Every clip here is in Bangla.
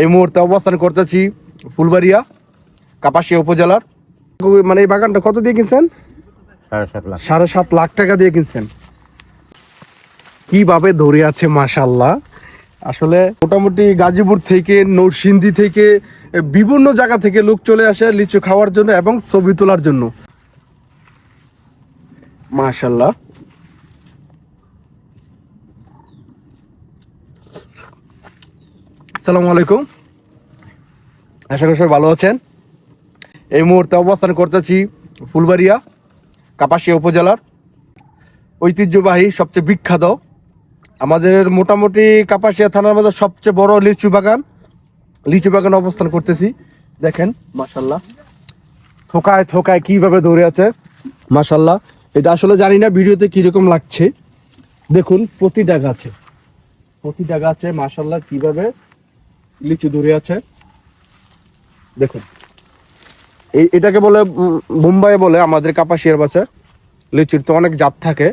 এই মুহূর্তে অবস্থান করতেছি ফুলবাড়িয়া কাপাসিয়া উপজেলার। মানে এই বাগানটা কত দিয়ে কিনছেন? সাড়ে সাত লাখ। টাকা দিয়ে কিনছেন। কীভাবে ধরে আছে মাশাল্লাহ আসলে মোটামুটি গাজীপুর থেকে নরসিংদী থেকে বিভিন্ন জায়গা থেকে লোক চলে আসে লিচু খাওয়ার জন্য এবং ছবি তোলার জন্য। মাশাল্লাহ আসসালামু আলাইকুম। আশা করি সবাই ভালো আছেন। এই মুহূর্তে অবস্থান করতেছি ফুলবাড়িয়া, কাপাসিয়া উপজেলার ঐতিহ্যবাহী, সবচেয়ে বিখ্যাত, আমাদের মোটামুটি কাপাসিয়া থানার মধ্যে সবচেয়ে বড় লিচু বাগান। লিচু বাগানে অবস্থান করতেছি। দেখেন মাসাল্লাহ থোকায় থোকায় কীভাবে ধরে আছে মাসাল্লাহ এটা আসলে জানি না ভিডিওতে কীরকম লাগছে। দেখুন প্রতিটা গাছে প্রতিটা গাছে মাসাল্লাহ কীভাবে লিচু ধরে আছে। দেখুন। এই এটাকে বলে উম, বোম্বাই বলে আমাদের কাপাসিয়ার বাসা। লিচুর তো অনেক জাত থাকে।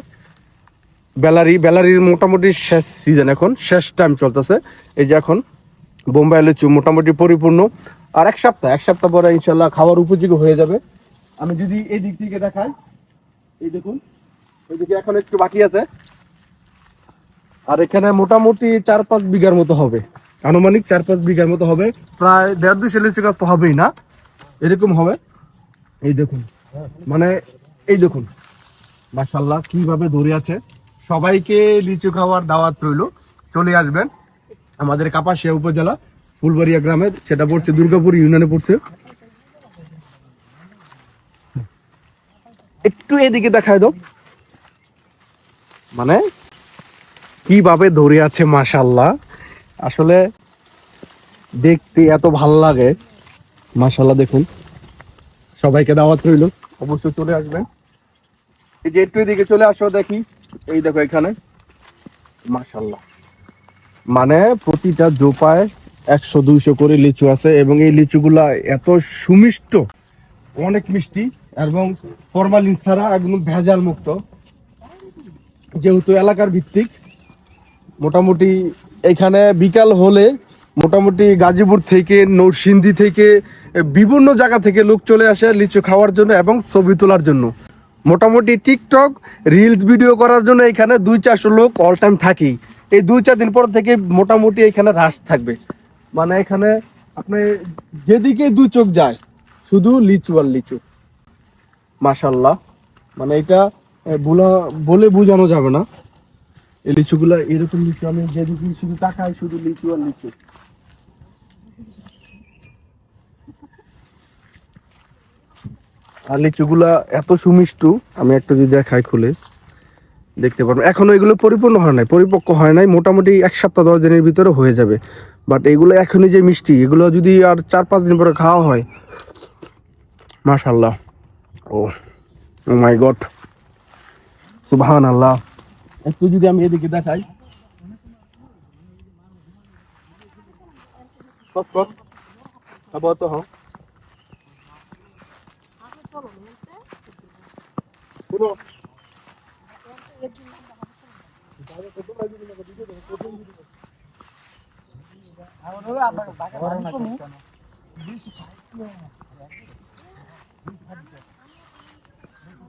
বেলারি বেলারির মোটামুটি শেষ সিজন এখন শেষ টাইম চলতেছে। এই যে এখন বোম্বাই লিচু মোটামুটি পরিপূর্ণ। আর এক সপ্তাহ এক সপ্তাহ পরে ইনশাল্লাহ খাওয়ার উপযোগী হয়ে যাবে। আমি যদি এই দিক থেকে দেখাই এই দেখুন এদিকে এখন একটু বাকি আছে। আর এখানে মোটামুটি চার পাঁচ বিঘার মতো হবে। আনুমানিক চার পাঁচ বিঘার মতো হবে। প্রায় দেড় লিচু গাছ তো হবেই না। এরকম হবে। এই দেখুন। মানে এই দেখুন। মাশাল্লাহ কীভাবে ধরে আছে। সবাইকে লিচু খাওয়ার দাওয়াত রইল। চলে আসবেন আমাদের কাপাসিয়া উপজেলা, ফুলবাড়িয়া গ্রামে। সেটা পড়ছে দুর্গাপুর, ইউনিয়নে পড়ছে। একটু এদিকে দেখায় দাও। মানে কীভাবে ধরে আছে মাশাল্লাহ আসলে দেখতে এত ভালো লাগে। মাশাল্লাহ দেখুন। সবাইকে দাওয়াত রইল। অবশ্যই চলে আসবেন। এই যে একটু এদিকে চলে আসো দেখি। এই দেখো এখানে। মাশাল্লাহ মানে প্রতিটা জোপায় একশো, দুইশো করে লিচু আছে এবং এই লিচুগুলা এত সুমিষ্ট, অনেক মিষ্টি এবং ফরমালিন ছাড়া একদম ভেজাল মুক্ত। যেহেতু এলাকার ভিত্তিক, মোটামুটি এখানে বিকাল হলে মোটামুটি গাজীপুর থেকে, নরসিংদী থেকে, বিভিন্ন জায়গা থেকে লোক চলে আসে লিচু খাওয়ার জন্য এবং ছবি তোলার জন্য। মোটামুটি টিকটক, রিলস ভিডিও করার জন্য এখানে দুই চারশো লোক অল টাইম থাকেই। এই দুই চার দিন পর থেকে মোটামুটি এখানে হ্রাস থাকবে। মানে এখানে আপনি যেদিকে দু চোখ যায়, শুধু লিচু আর লিচু। মাশাল্লাহ মানে এটা বলে বোঝানো যাবে না। এই লিচুগুলা এরকম লিচু, আমি যেদিকে শুধু তাকাই শুধু লিচু আর লিচু। আর লিচুগুলা এত সুমিষ্টু, আমি একটা যদি দেখাই খুলে, দেখতে পারবেন এখনও এগুলো পরিপূর্ণ হয় নাই, পরিপক্ক হয় নাই, মোটামুটি এক সপ্তাহ, দশ দিনের ভিতরে হয়ে যাবে। বাট এগুলো এখনই যে মিষ্টি, এগুলো যদি আর চার পাঁচ দিন পরে খাওয়া হয় মাশাল্লাহ ও ও মাই গড সুবহান আল্লাহ একটু যদি আমি এদিকে দেখাই কত কত আবার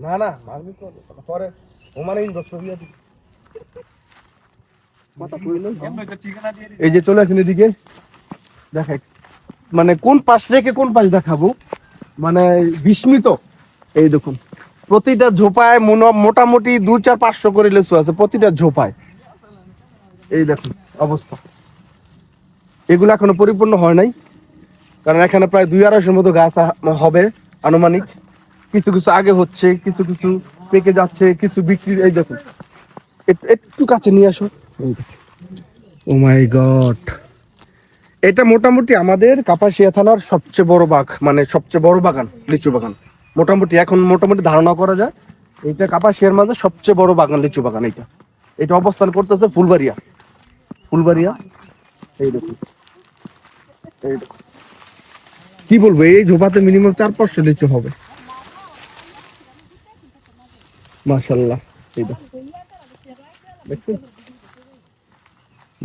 না না মারবি পরে। ওমানে বিয়া দিবি। এই যে চলে আসেন এদিকে। দেখাই। মানে কোন পাশ রেখে কোন পাশ দেখাবো? মানে বিস্মিত। এই দেখুন প্রতিটা ঝোপায় মোনো- মোটামুটি দু চার পাঁচশো করে লেচু আছে প্রতিটা ঝোপায়। এই দেখুন অবস্থা। এগুলো এখনও পরিপূর্ণ হয় নাই। কারণ এখানে প্রায় দুই আড়াইশোর মতো গাছ হবে আনুমানিক। কিছু কিছু আগে হচ্ছে, কিছু কিছু পেকে যাচ্ছে, কিছু বিক্রি, এই দেখুন। একটু- কাছে নিয়ে আসো ও মাই গড এটা মোটামুটি আমাদের কাপাসিয়া থানার সবচেয়ে বড় বাগ মানে সবচেয়ে বড় বাগান, লিচু বাগান। মোটামুটি এখন মোটামুটি ধারণা করা যায় এটা কাপাসিয়ার মাঝে সবচেয়ে বড় বাগান, লিচু বাগান এটা এটা অবস্থান করতেছে ফুলবাড়িয়া। ফুলবাড়িয়া? এই দেখুন। এই দেখুন। কি বলব, এই ঝোপাতে মিনিমাম চার পাঁচশো লিচু হবে। মাশাল্লাহ। এই দেখছেন?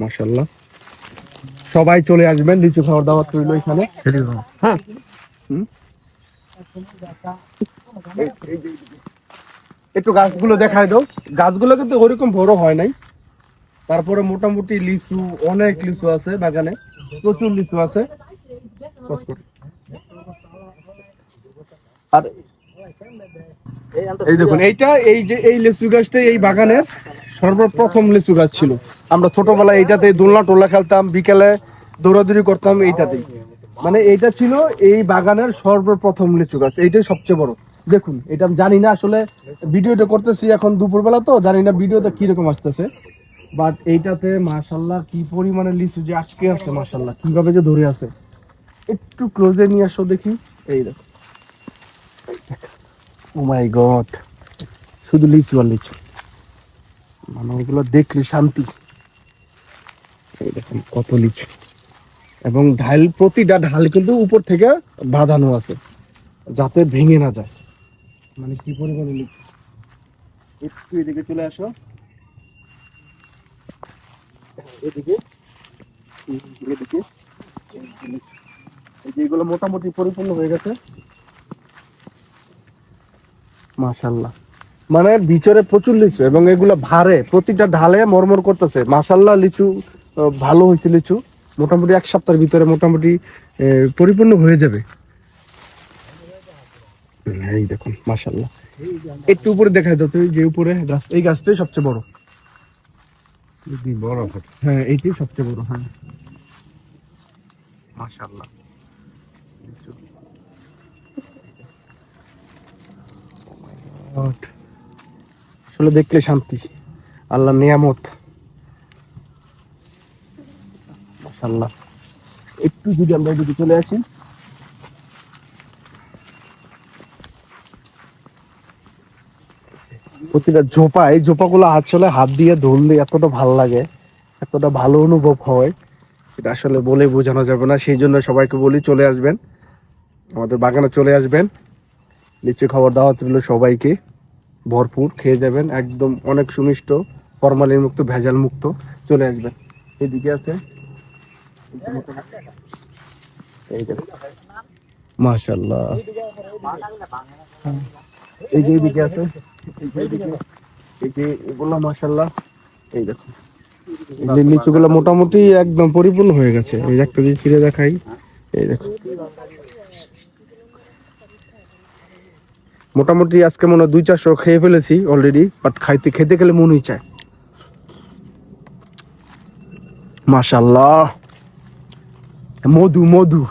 মাশাল্লাহ। সবাই চলে আসবেন লিচু খাওয়ার দাওয়াত রইল এখানে। হ্যাঁ। একটু গাছগুলো দেখায় দাও। গাছগুলো কিন্তু ওরকম বড় হয় নাই। তারপরে মোটামুটি লিচু অনেক লিচু আছে বাগানে। প্রচুর লিচু আছে। আর এই দেখুন এইটা এই যে এই লিচু গাছটা এই বাগানের সর্বপ্রথম লিচু গাছ ছিল। আমরা ছোটবেলায় এইটাতে দোলনা টোলা খেলতাম বিকেলে দৌড়াদৌড়ি করতাম এইটাতেই। মানে এইটা ছিল এই বাগানের সর্বপ্রথম লিচু গাছ এইটাই সবচেয়ে বড়। দেখুন এটা আমি জানি না আসলে ভিডিওটা করতেছি এখন দুপুরবেলা তো জানি না ভিডিওটা কীরকম আসতেছে। বাট এইটাতে মার্শাল্লাহ কি পরিমাণে লিচু যে আজকে আছে মার্শাল্লাহ কীভাবে যে ধরে আছে। একটু ক্লোজে নিয়ে আসো দেখি। এই দেখো। ও মাই গড শুধু লিচু আর লিচু। মানে এগুলো দেখলে শান্তি। এই দেখুন, কত লিচু। এবং ঢাল, প্রতিটা ঢাল কিন্তু উপর থেকে বাঁধানো আছে, যাতে ভেঙে না যায়। মানে কি পরিমাণে লিচু। একটু এদিকে চলে আসো। এদিকে এদিকে। এই যে এগুলো মোটামুটি পরিপূর্ণ হয়ে গেছে। মাশাল্লাহ মানে ভিতরে প্রচুর লিচু এবং এগুলো ভারে প্রতিটা ঢালে মরমর করতেছে। মাশাল্লাহ লিচু ভালো হয়েছে লিচু। মোটামুটি এক সপ্তাহের ভিতরে মোটামুটি পরিপূর্ণ হয়ে যাবে। এই দেখুন মাশাল্লাহ একটু উপরে দাও তো যে উপরে গাছ এই গাছটাই সবচেয়ে বড়। বড় হ্যাঁ এইটাই সবচেয়ে বড় হ্যাঁ। মাশাল্লাহ God. আসলে দেখলে শান্তি। আল্লাহ নিয়ামত। একটু যদি আমরা যদি চলে আসি। প্রতিটা ঝোপা, এই ঝোপাগুলো আসলে হাত দিয়ে ধরলে এতটা ভালো লাগে, এতটা ভালো অনুভব হয়। এটা আসলে বলে বোঝানো যাবে না, সেই জন্য সবাইকে বলি চলে আসবেন। আমাদের বাগানে চলে আসবেন। লিচু খাবার দাওয়াত রইল সবাইকে। ভরপুর, খেয়ে যাবেন, একদম অনেক সুমিষ্ট, ফরমালিন মুক্ত, ভেজাল মুক্ত, চলে আসবেন। এদিকে আছে। মাশাল্লাহ এই যে এইদিকে আছে। এই যে এগুলো মাশাল্লাহ এই দেখো। যে লিচুগুলো মোটামুটি একদম পরিপূর্ণ হয়ে গেছে। এই একটা যদি ছিঁড়ে দেখাই। এই দেখো। মোটামুটি আজকে মনে হয় দুই চারশো খেয়ে ফেলেছি অলরেডি বাট খাইতে খেতে গেলে মনই চায়। মাশাল্লাহ মধু মধু।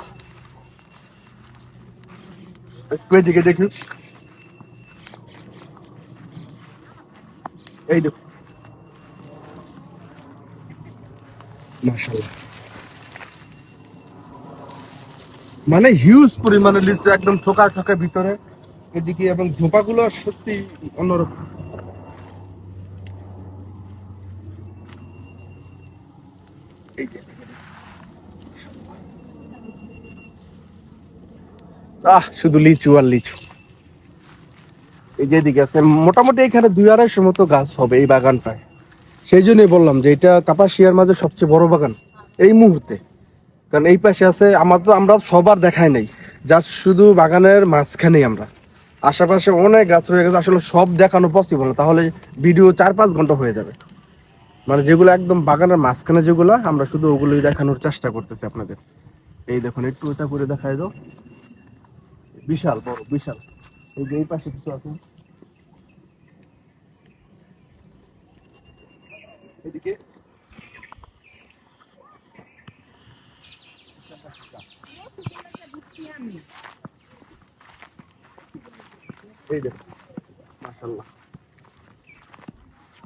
মানে হিউজ পরিমাণে লিচু একদম ঠোকা ঠোকা ভিতরে। এদিকে এবং ঝোপাগুলো সত্যি অন্যরকম। আহ, শুধু লিচু আর লিচু। এই যে এদিকে আছে, মোটামুটি এখানে দুই আড়াইশো মতো গাছ হবে এই বাগানটায়। সেই জন্যই বললাম যে এটা কাপাসিয়ার মাঝে সবচেয়ে বড় বাগান এই মুহূর্তে। কারণ এই পাশে আছে, আমার তো আমরা সবার দেখাই নাই যা শুধু বাগানের মাঝখানেই আমরা। আশেপাশে অনেক গাছ রয়ে গেছে, আসলে সব দেখানো পসিবল না। তাহলে ভিডিও চার পাঁচ ঘণ্টা হয়ে যাবে। মানে যেগুলো একদম বাগানের মাঝখানে যেগুলো, আমরা শুধু ওগুলোই দেখানোর চেষ্টা করতেছি আপনাদের। এই দেখুন, একটু এটা করে দেখাই দাও। বিশাল, বড়, বিশাল। এই যে এই পাশে কিছু আছে। এদিকে।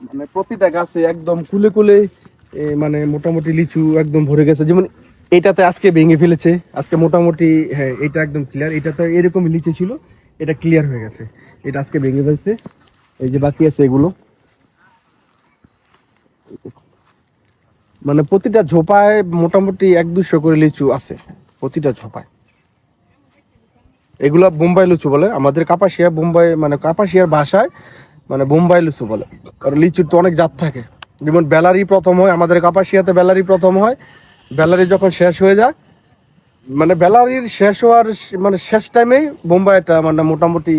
মানে প্রতিটা গাছে একদম কুলে কুলে মানে মোটামুটি লিচু একদম ভরে গেছে। যেমন এটাতে আজকে ভেঙে ফেলেছে, আজকে মোটামুটি হ্যাঁ এটা একদম ক্লিয়ার এটা তো এরকম নিচে ছিল, এটা ক্লিয়ার হয়ে গেছে। এটা আজকে ভেঙে ফেলছে। এই যে বাকি আছে এগুলো। মানে প্রতিটা ঝোপায় মোটামুটি এক দুশো করে লিচু আছে, প্রতিটা ঝোপায়। এগুলা বোম্বাই লুচু বলে। আমাদের কাপাসিয়া বোম্বাই মানে কাপাসিয়ার ভাষায় মানে বোম্বাই লুচু বলে। কারণ লিচুর তো অনেক জাত থাকে। যেমন বেলারি প্রথম হয়, আমাদের কাপাসিয়াতে বেলারি প্রথম হয়। বেলারি যখন শেষ হয়ে যায় মানে বেলারির শেষ হওয়ার মানে শেষ টাইমেই বোম্বাইটা মানে মোটামুটি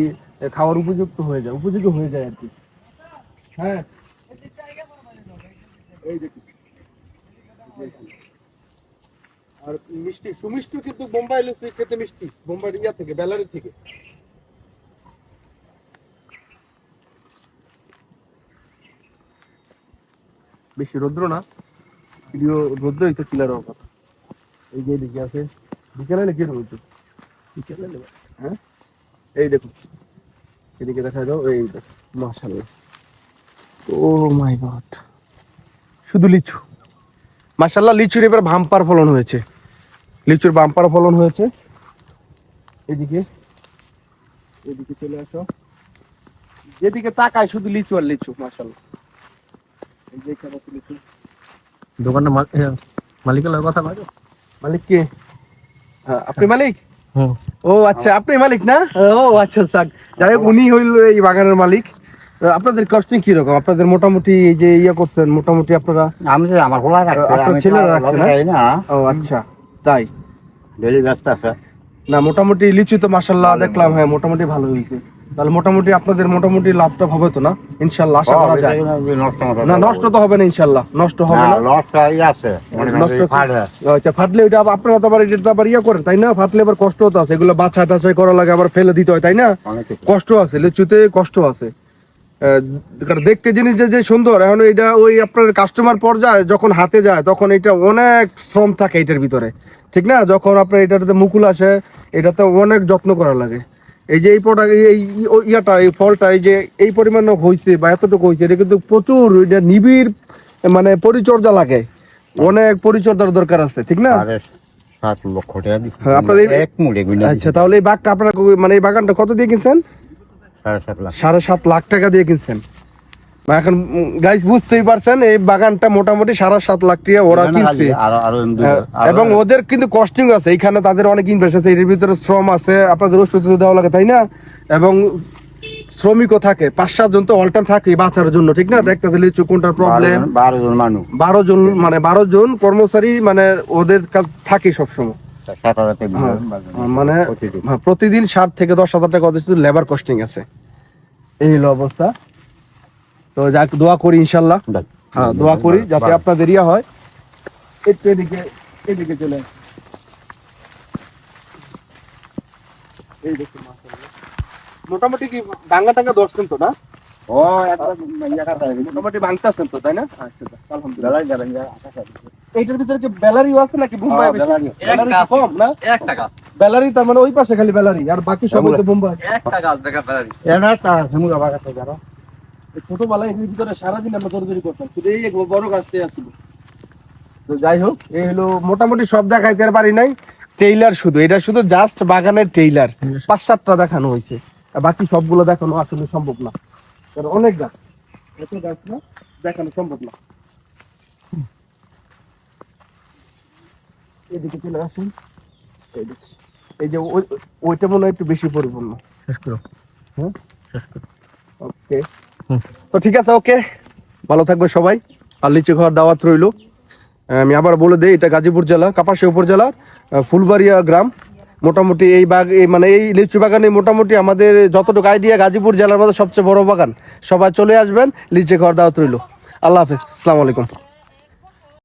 খাওয়ার উপযুক্ত হয়ে যায়, উপযোগী হয়ে যায় আর কি। হ্যাঁ। এই দেখুন। আর মিষ্টি সুমিষ্টি কিন্তু বোম্বাই লুচি খেতে মিষ্টি বোম্বাই ইয়া থেকে বেলারি থেকে। বেশি রৌদ্র না? ভিডিও রৌদ্রই তো ক্লিয়ার হওয়ার এই যে এদিকে আছে বিকেলে কি রয়েছে বিকেলে হ্যাঁ? এই দেখুন এদিকে দেখা দাও এই দেখো মাশাআল্লাহ। Oh my god. শুধু লিচু। মাশাআল্লাহ লিচুর এবার ভাম্পার ফলন হয়েছে। লিচুর বাম্পার ফলন হয়েছে। এদিকে এদিকে চলে আসো। যেদিকে তাকায় শুধু লিচু আর লিচু লিচু। দোকানের মালিকের লগে কথা কয় মালিক কে? আপনি মালিক? ও আচ্ছা আপনি মালিক না? ও আচ্ছা স্যার যাই হোক উনি হইল এই বাগানের মালিক। আপনাদের কস্টিং কি রকম আপনাদের মোটামুটি এই যে ইয়ে করছেন মোটামুটি আপনারা আমি আমার খোলা রাখছে ছেলেরা তো রাখছে না? যাই না। ও আচ্ছা। তাই? ডেলি ব্যস্ত আছে। না মোটামুটি লিচু তো মাসাল্লাহ দেখলাম হ্যাঁ মোটামুটি ভালো হয়েছে। তাহলে মোটামুটি আপনাদের মোটামুটি লাভটা হবে তো না? ইনশাল্লাহ আশা করা যায়। না। নষ্ট তো হবে না ইনশাল্লাহ নষ্ট হবে না লস আছে। নষ্ট আচ্ছা ফাটলে ওইটা আপনারা তো আবার এটা আবার ইয়ে করেন তাই না? ফাটলে আবার কষ্ট হতে আছে। এগুলো বাছাই টাছাই করা লাগে আবার ফেলে দিতে হয় তাই না? কষ্ট আছে লিচুতে কষ্ট আছে। দেখতে জিনিস যে যে সুন্দর এখন এটা ওই আপনার কাস্টমার পর্যায়ে যখন হাতে যায় তখন এটা অনেক শ্রম থাকে এটার ভিতরে। ঠিক না? যখন আপনার এটাতে মুকুল আসে এটাতে অনেক যত্ন করা লাগে। এই যে এই প্রোডাক্ট এই ইয়াটা এই ফলটা এই যে এই পরিমাণ হয়েছে বা এতটুকু হয়েছে এটা কিন্তু প্রচুর এটা নিবিড় মানে পরিচর্যা লাগে। অনেক পরিচর্যার দরকার আছে ঠিক না? সাত লক্ষ টাকা হ্যাঁ, আপনাদের- এক মুড়ে আচ্ছা তাহলে এই বাঘটা আপনার মানে এই বাগানটা কত দিয়ে কিনছেন? সাড়ে সাত লাখ। টাকা দিয়ে কিনছেন। এখন গাইস বুঝতেই পারছেন এই বাগানটা মোটামুটি সাড়ে সাত লাখ টাকা ওরা কিনছে। হ্যাঁ, এবং ওদের কিন্তু কস্টিং আছে। এখানে তাদের অনেক ইনভেস্ট আছে এর ভিতরে শ্রম আছে আপনাদের ওষুধ দেওয়া লাগে তাই না? এবং শ্রমিকও থাকে পাঁচ সাত জন তো অল টাইম থাকে বাঁচার জন্য ঠিক না? দেখতে লিচু কোনটার প্রবলেম বারো জন মানুষ। বারো জন মানে বারো জন কর্মচারী মানে ওদের কাজ থাকে সবসময়। টাকা হ্যাঁ, মানে প্রতিদিন। হ্যাঁ, ষাট থেকে দশ হাজার টাকা শুধু লেবার কস্টিং আছে। এই হলো অবস্থা। তো যাক দোয়া করি ইনশাল্লাহ। হ্যাঁ দোয়া করি যাতে আপনাদের ইয়া হয়। একটু এদিকে এদিকে চলে এই দেখুন মোটামুটি কি ডাঙ্গা টাঙ্গা দর্শন তো না? ও একদম কাটা হয়ে গেছে। মোটামুটি ভাঙতেছেন তো তাই না? আচ্ছা আলহামদুলিল্লাহ। বেলায় যাবেন, যা, আকাশ আছে। এইটার ভিতরে কি ব্যালারিও আছে নাকি? বোম্বাই ব্যালারি কম না? একটা গাছ। ব্যালারি তার মানে ওই পাশে খালি ব্যালারি আর বাকি সবাই তো বোম্বাই। একটা গাছ দেখা পেলাম এ না, তা ঝিমুর যারা। ছোটবেলায় এর ভিতরে সারাদিন আমরা দৌড়দৌড়ি করতাম। শুধু এই বড় গাছটাই আসছিল তো যাই হোক এই হলো মোটামুটি সব দেখাইতে আর পারি নাই। টেইলার শুধু এটা শুধু জাস্ট বাগানের টেইলার। পাঁচ সাতটা দেখানো হয়েছে। আর বাকি সবগুলো দেখানো আসলে সম্ভব না। কারণ অনেক গাছ। এত গাছ না দেখানো সম্ভব না। এদিকে চলে আসুন। এই যে ওইটা মনে হয় একটু বেশি পরিপূর্ণ। শেষ করো। হ্যাঁ শেষ করো। ওকে। তো ঠিক আছে ওকে। ভালো থাকবে সবাই। আর লিচু খাওয়ার দাওয়াত রইল। আমি আবার বলে দিই এটা গাজীপুর জেলা কাপাসিয়া উপজেলার আহ, ফুলবাড়িয়া গ্রাম। মোটামুটি এই বাগ, এই মানে এই লিচু বাগানে মোটামুটি আমাদের যতটুকু আইডিয়া গাজীপুর জেলার মধ্যে সবচেয়ে বড় বাগান, সবাই চলে আসবেন, লিচু ঘর দাওয়াত রইল। আল্লাহ হাফেজ, আসসালামু আলাইকুম।